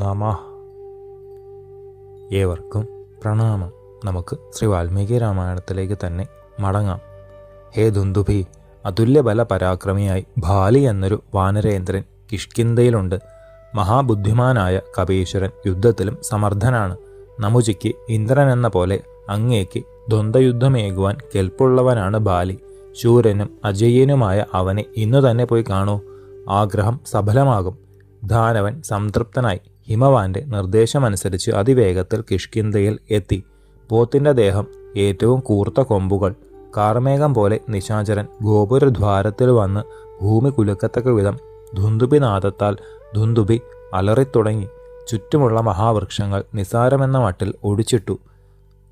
നമ. ഏവർക്കും പ്രണാമം. നമുക്ക് ശ്രീ വാൽമീകി രാമായണത്തിലേക്ക് തന്നെ മടങ്ങാം. ഹേ ദുന്ദുഭി അതുല്യബല പരാക്രമിയായി ഭാലി എന്നൊരു വാനരേന്ദ്രൻ കിഷ്കിന്തയിലുണ്ട് മഹാബുദ്ധിമാനായ കപീശ്വരൻ യുദ്ധത്തിലും സമർത്ഥനാണ്. നമുചിക്ക് ഇന്ദ്രൻ എന്ന പോലെ അങ്ങേക്ക് ദ്വന്ദ്വയുദ്ധമേകുവാൻ കെൽപ്പുള്ളവനാണ് ബാലി ശൂരനും അജയ്യനുമായ അവനെ ഇന്നു തന്നെ പോയി കാണൂ. ആഗ്രഹം സഫലമാകും. ധാനവൻ സംതൃപ്തനായി. ഹിമവാന്റെ നിർദ്ദേശമനുസരിച്ച് അതിവേഗത്തിൽ കിഷ്കിന്തയിൽ എത്തി. പോത്തിന്റെ ദേഹം ഏറ്റവും കൂർത്ത കൊമ്പുകൾ. കാർമേഘം പോലെ നിശാചരൻ ഗോപുരദ്വാരത്തിൽ വന്ന് ഭൂമി കുലുക്കത്തക്ക വിധം ധുന്തുബിനാദത്താൽ ധുന്തുബി അലറിത്തുടങ്ങി. ചുറ്റുമുള്ള മഹാവൃക്ഷങ്ങൾ നിസാരമെന്ന മട്ടിൽ ഒടിച്ചിട്ടു.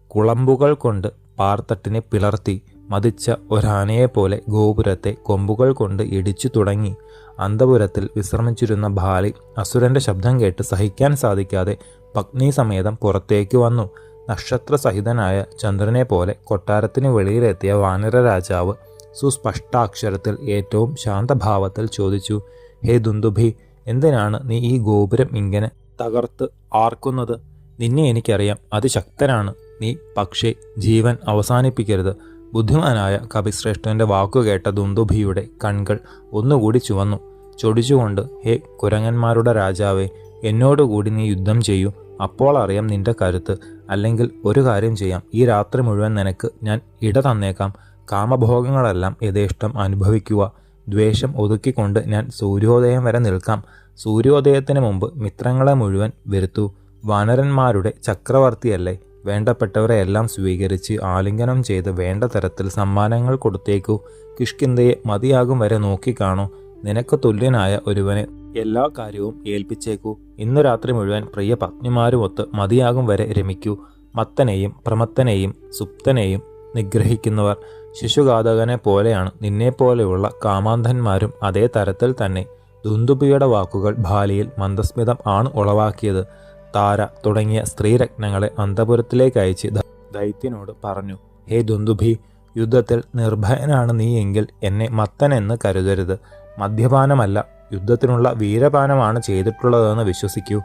കുളമ്പുകൾ കൊണ്ട് പാർത്തട്ടിനെ പിളർത്തി. മതിച്ച ഒരാനയെപ്പോലെ ഗോപുരത്തെ കൊമ്പുകൾ കൊണ്ട് ഇടിച്ചു തുടങ്ങി. അന്തപുരത്തിൽ വിശ്രമിച്ചിരുന്ന ബാലി അസുരന്റെ ശബ്ദം കേട്ട് സഹിക്കാൻ സാധിക്കാതെ പഗ്നി സമേതം പുറത്തേക്ക് വന്നു. നക്ഷത്ര നക്ഷത്രസഹിതനായ ചന്ദ്രനെ പോലെ കൊട്ടാരത്തിന് വെളിയിലെത്തിയ വാനര രാജാവ് സുസ്പഷ്ടാക്ഷരത്തിൽ ഏറ്റവും ശാന്തഭാവത്തിൽ ചോദിച്ചു ഹേ ദുന്ദുഭി എന്തിനാണ് നീ ഈ ഗോപുരം ഇങ്ങനെ തകർത്ത് ആർക്കുന്നത്? നിന്നെ എനിക്കറിയാം അതിശക്തനാണ്. നീ പക്ഷേ ജീവൻ അവസാനിപ്പിക്കരുത്. ബുദ്ധിമാനായ കപിശ്രേഷ്ഠന്റെ വാക്കുകേട്ട ദുന്ദുഭിയുടെ കൺകൾ ഒന്നുകൂടി ചുവന്നു. ചൊടിച്ചുകൊണ്ട് ഹേ കുരങ്ങന്മാരുടെ രാജാവേ എന്നോടുകൂടി നീ യുദ്ധം ചെയ്യൂ. അപ്പോൾ അറിയാം നിന്റെ കരുത്ത്. അല്ലെങ്കിൽ ഒരു കാര്യം ചെയ്യാം. ഈ രാത്രി മുഴുവൻ നിനക്ക് ഞാൻ ഇട തന്നേക്കാം. കാമഭോഗങ്ങളെല്ലാം യഥേഷ്ടം അനുഭവിക്കുക. ദ്വേഷം ഒതുക്കിക്കൊണ്ട് ഞാൻ സൂര്യോദയം വരെ നിൽക്കാം. സൂര്യോദയത്തിന് മുമ്പ് മിത്രങ്ങളെ മുഴുവൻ വരുത്തൂ. വാനരന്മാരുടെ ചക്രവർത്തിയല്ലേ? വേണ്ടപ്പെട്ടവരെ എല്ലാം സ്വീകരിച്ച് ആലിംഗനം ചെയ്ത് വേണ്ട തരത്തിൽ സമ്മാനങ്ങൾ കൊടുത്തേക്കൂ. കിഷ്കിന്തയെ മതിയാകും വരെ നോക്കിക്കാണൂ നിനക്ക് തുല്യനായ ഒരുവനെ എല്ലാ കാര്യവും ഏൽപ്പിച്ചേക്കൂ. ഇന്നു രാത്രി മുഴുവൻ പ്രിയ പത്നിമാരുമൊത്ത് മതിയാകും വരെ രമിക്കൂ. മത്തനെയും പ്രമത്തനെയും സുപ്തനെയും നിഗ്രഹിക്കുന്നവർ ശിശുഘാതകനെ പോലെയാണ്. നിന്നെപ്പോലെയുള്ള കാമാന്ധന്മാരും അതേ തരത്തിൽ തന്നെ. ദുന്ദുബിയുടെ വാക്കുകൾ ബാലിയിൽ മന്ദസ്മിതം ആണ് ഉളവാക്കിയത്. താര തുടങ്ങിയ സ്ത്രീരത്നങ്ങളെ അന്തപുരത്തിലേക്ക് അയച്ച് ദൈത്യനോട് പറഞ്ഞു ഹേ ദുന്ദുഭി യുദ്ധത്തിൽ നിർഭയനാണ് നീ എങ്കിൽ എന്നെ മത്തനെന്ന് കരുതരുത്. മദ്യപാനമല്ല യുദ്ധത്തിനുള്ള വീരപാനമാണ് ചെയ്തിട്ടുള്ളതെന്ന് വിശ്വസിക്കൂ.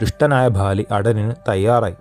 ദുഷ്ടനായ ബാലി അടനിന് തയ്യാറായി.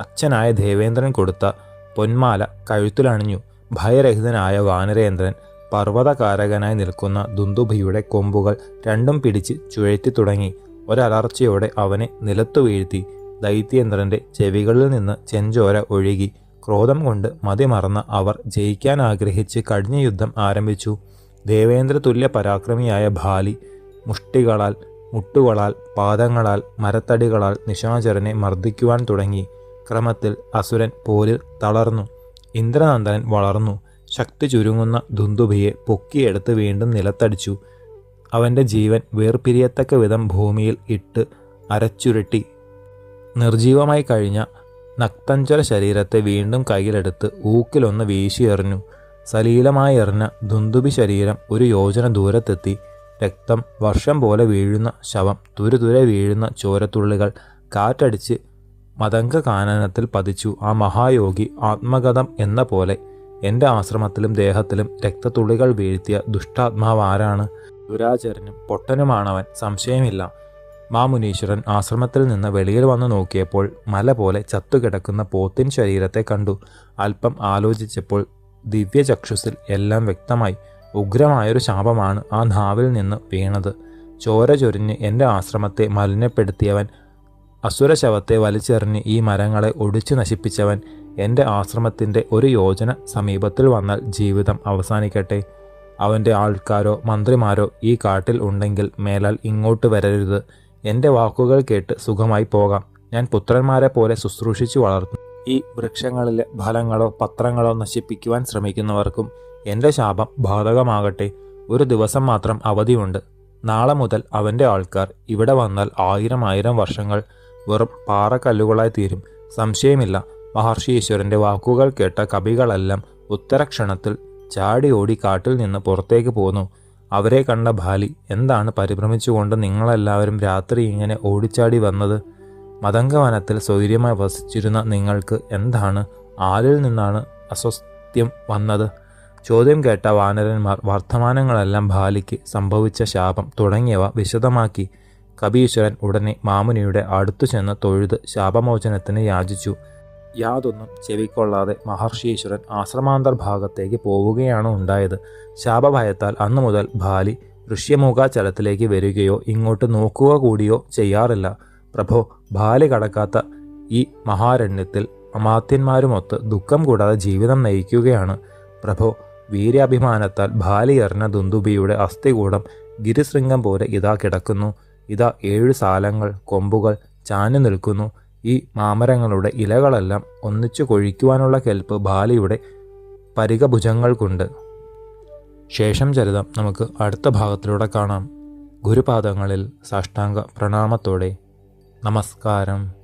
അച്ഛനായ ദേവേന്ദ്രൻ കൊടുത്ത പൊന്മാല കഴുത്തിലണിഞ്ഞു. ഭയരഹിതനായ വാനരേന്ദ്രൻ പർവതകാരകനായി നിൽക്കുന്ന ദുന്ദുഭിയുടെ കൊമ്പുകൾ രണ്ടും പിടിച്ച് ചുഴറ്റി തുടങ്ങി. ഒരലർച്ചയോടെ അവനെ നിലത്തു വീഴ്ത്തി ദൈത്യേന്ദ്രന്റെ ചെവികളിൽ നിന്ന് ചെഞ്ചോര ഒഴുകി ക്രോധം കൊണ്ട് മതിമറന്ന അവർ ജയിക്കാൻ ആഗ്രഹിച്ച് കഴിഞ്ഞ യുദ്ധം ആരംഭിച്ചു. ദേവേന്ദ്ര തുല്യ പരാക്രമിയായ ഭാലി മുഷ്ടികളാൽ മുട്ടുകളാൽ പാദങ്ങളാൽ മരത്തടികളാൽ നിശാചരനെ മർദ്ദിക്കുവാൻ തുടങ്ങി. ക്രമത്തിൽ അസുരൻ പോരിൽ തളർന്നു. ഇന്ദ്രനന്ദനൻ വളർന്നു. ശക്തി ചുരുങ്ങുന്ന ദുന്ദുഭിയെ പൊക്കിയെടുത്ത് വീണ്ടും നിലത്തടിച്ചു. അവന്റെ ജീവൻ വേർപിരിയത്തക്ക വിധം ഭൂമിയിൽ ഇട്ട് അരച്ചുരുട്ടി. നിർജീവമായി കഴിഞ്ഞ നക്തഞ്ചര ശരീരത്തെ വീണ്ടും കയ്യിലെടുത്ത് ഊക്കിലൊന്ന് വീശിയെറിഞ്ഞു. സലീലമായി എറിഞ്ഞ ദുന്ദുബി ശരീരം ഒരു യോജന ദൂരത്തെത്തി. രക്തം വർഷം പോലെ വീഴുന്ന ശവം തുരുതുരെ വീഴുന്ന ചോരത്തുള്ളികൾ കാറ്റടിച്ച് മതംഗ കാനനത്തിൽ പതിച്ചു. ആ മഹായോഗി ആത്മഗതം എന്ന പോലെ എന്റെ ആശ്രമത്തിലും ദേഹത്തിലും രക്തത്തുള്ളികൾ വീഴ്ത്തിയ ദുഷ്ടാത്മാവ് ആരാണ് ദുരാചരനും പൊട്ടനുമാണവൻ സംശയമില്ല. മാമുനീശ്വരൻ ആശ്രമത്തിൽ നിന്ന് വെളിയിൽ വന്നു നോക്കിയപ്പോൾ മല പോലെ ചത്തുകിടക്കുന്ന പോത്തിൻ ശരീരത്തെ കണ്ടു. അല്പം ആലോചിച്ചപ്പോൾ ദിവ്യചക്ഷുസിൽ എല്ലാം വ്യക്തമായി. ഉഗ്രമായൊരു ശാപമാണ് ആ നാവിൽ നിന്ന് വീണത്. ചോര ചൊരിഞ്ഞ് എന്റെ ആശ്രമത്തെ മലിനപ്പെടുത്തിയവൻ അസുരശവത്തെ വലിച്ചെറിഞ്ഞ് ഈ മരങ്ങളെ ഒടിച്ചു നശിപ്പിച്ചവൻ എന്റെ ആശ്രമത്തിന്റെ ഒരു യോജന സമീപത്തിൽ വന്നാൽ ജീവിതം അവസാനിക്കട്ടെ. അവന്റെ ആൾക്കാരോ മന്ത്രിമാരോ ഈ കാട്ടിൽ ഉണ്ടെങ്കിൽ മേലാൽ ഇങ്ങോട്ട് വരരുത്. എന്റെ വാക്കുകൾ കേട്ട് സുഖമായി പോകാം. ഞാൻ പുത്രന്മാരെ പോലെ ശുശ്രൂഷിച്ചു വളർത്തും. ഈ വൃക്ഷങ്ങളിലെ ഫലങ്ങളോ പത്രങ്ങളോ നശിപ്പിക്കുവാൻ ശ്രമിക്കുന്നവർക്കും എന്റെ ശാപം ബാധകമാകട്ടെ. ഒരു ദിവസം മാത്രം അവധിയുണ്ട്. നാളെ മുതൽ അവന്റെ ആൾക്കാർ ഇവിടെ വന്നാൽ ആയിരം ആയിരം വർഷങ്ങൾ വെറും പാറക്കല്ലുകളായി തീരും. സംശയമില്ല. മഹർഷി ഈശ്വരന്റെ വാക്കുകൾ കേട്ട കവികളെല്ലാം ഉത്തരക്ഷണത്തിൽ ചാടി ഓടി കാട്ടിൽ നിന്ന് പുറത്തേക്ക് പോന്നു. അവരെ കണ്ട ബാലി എന്താണ് പരിഭ്രമിച്ചുകൊണ്ട് നിങ്ങളെല്ലാവരും രാത്രി ഇങ്ങനെ ഓടിച്ചാടി വന്നത്? മതംഗവനത്തിൽ സ്വൈര്യമായി വസിച്ചിരുന്ന നിങ്ങൾക്ക് എന്താണ്? ആരിൽ നിന്നാണ് അസ്വസ്ഥ്യം വന്നത്? ചോദ്യം കേട്ട വാനരന്മാർ വർത്തമാനങ്ങളെല്ലാം ബാലിക്ക് സംഭവിച്ച ശാപം തുടങ്ങിയവ വിശദമാക്കി. കപീശ്വരൻ ഉടനെ മാമുനിയുടെ അടുത്തു ചെന്ന് തൊഴുത് ശാപമോചനത്തിന് യാചിച്ചു. യാതൊന്നും ചെവിക്കൊള്ളാതെ മഹർഷീശ്വരൻ ആശ്രമാന്തർഭാഗത്തേക്ക് പോവുകയാണ് ഉണ്ടായത്. ശാപഭയത്താൽ അന്നു മുതൽ ബാലി ഋഷ്യമുഖാചലത്തിലേക്ക് വരികയോ ഇങ്ങോട്ട് നോക്കുക കൂടിയോ ചെയ്യാറില്ല. പ്രഭോ ബാലി കടക്കാത്ത ഈ മഹാരണ്യത്തിൽ അമാത്യന്മാരുമൊത്ത് ദുഃഖം കൂടാതെ ജീവിതം നയിക്കുകയാണ്. പ്രഭോ വീര്യാഭിമാനത്താൽ ബാലി എറിഞ്ഞ ദുന്ദുബിയുടെ അസ്ഥികൂടം ഗിരിശൃംഗം പോലെ ഇതാ കിടക്കുന്നു. ഇതാ ഏഴു സാലങ്ങൾ കൊമ്പുകൾ ചാഞ്ഞു നിൽക്കുന്നു. ഈ മാമരങ്ങളുടെ ഇലകളെല്ലാം ഒന്നിച്ചു കൊഴിക്കുവാനുള്ള കെൽപ്പ് ബാലിയുടെ പരികഭുജങ്ങൾക്കുണ്ട്. ശേഷം ചരിതം നമുക്ക് അടുത്ത ഭാഗത്തിലൂടെ കാണാം. ഗുരുപാദങ്ങളിൽ സാഷ്ടാംഗ പ്രണാമത്തോടെ നമസ്കാരം.